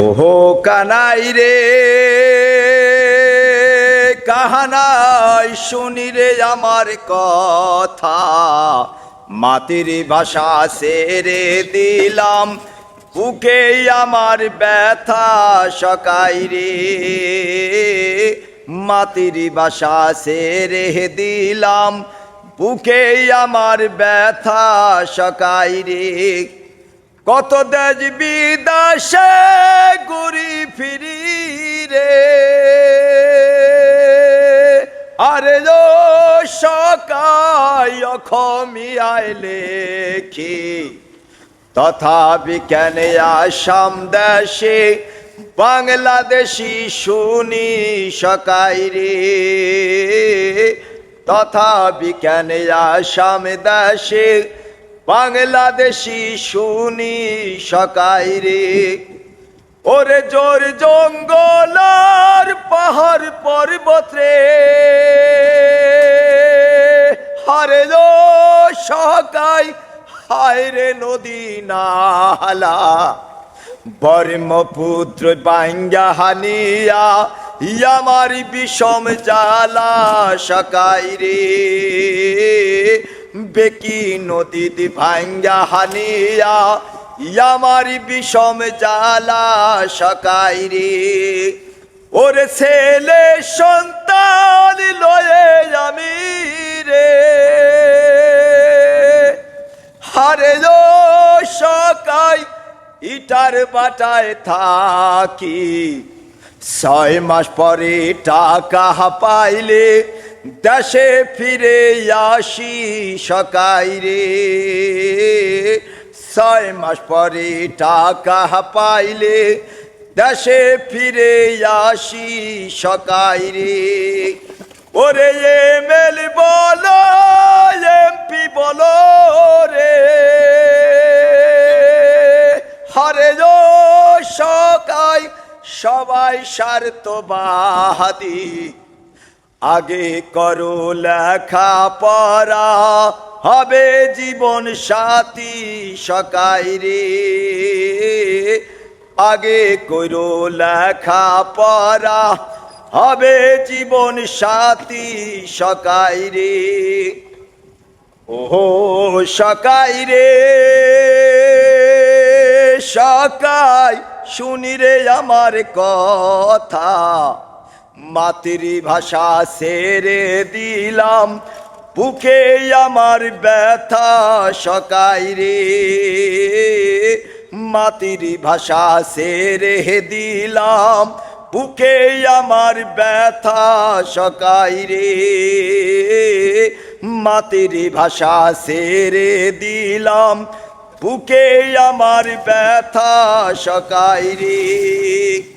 ওহো কানাই রে, কাহানাই শুনি রে আমার কথা। মাতির ভাষা সেরে দিলাম, বুকে আমার ব্যথা সকাই রে। মাতির ভাষা সেরে দিলাম, বুকে আমার ব্যথা সকাই রে। কত দেজ বিদাসে ঘুরি ফিরি রে আরে যো সকাই অখমি আইলে কি তথাপি কেন আসাম দেশে বাংলাদেশি শুনি সকাই রে। তথাপি কেন আসাম দেশে বাংলাদেশি শুনি সকাই রে। ওরে জোর জঙ্গলার পাহাড় পর্বত। রে হারে সকাই হায় রে নদী নালা। বর্মপুত্র বাঙ্গা হানিয়া আমার বিষম জালা সকাই রে। বেকি নদীতে ভাঙ্গা হানিয়া? আমার বিষম জালা সকাই রে। ওরে ছেলে সন্তান লয়ে আমি রে। হারে সকাই, ইটার বাটায় থাকি। ছয় মাস পরে টাকা পাইলে দেশে ফিরে আসি সকাই রে। ছয় মাস পরে টাকা পাইলে দেশে ফিরে আসি সকাই রে। ওরে এমএল বলো এমপি বলো রে। হরে সকাই, সবাই স্বার্থবাদী আগে করো লেখা পড়া, হবে জীবন সাথী সকাই রে। আগে করো লেখা পড়া, হবে জীবন সাথী সকাই রে। ওহো, সকাই রে, সকাই, শুনি রে আমার কথা। মাতৃভাষা সেরে দিলাম, বুকে আমার ব্যথা সকাই রে। মাতৃভাষা সেরে দিলাম, বুকে আমার ব্যথা সকাই রে। মাতৃভাষা সেরে দিলাম, বুকে আমার ব্যথা সকাই রে।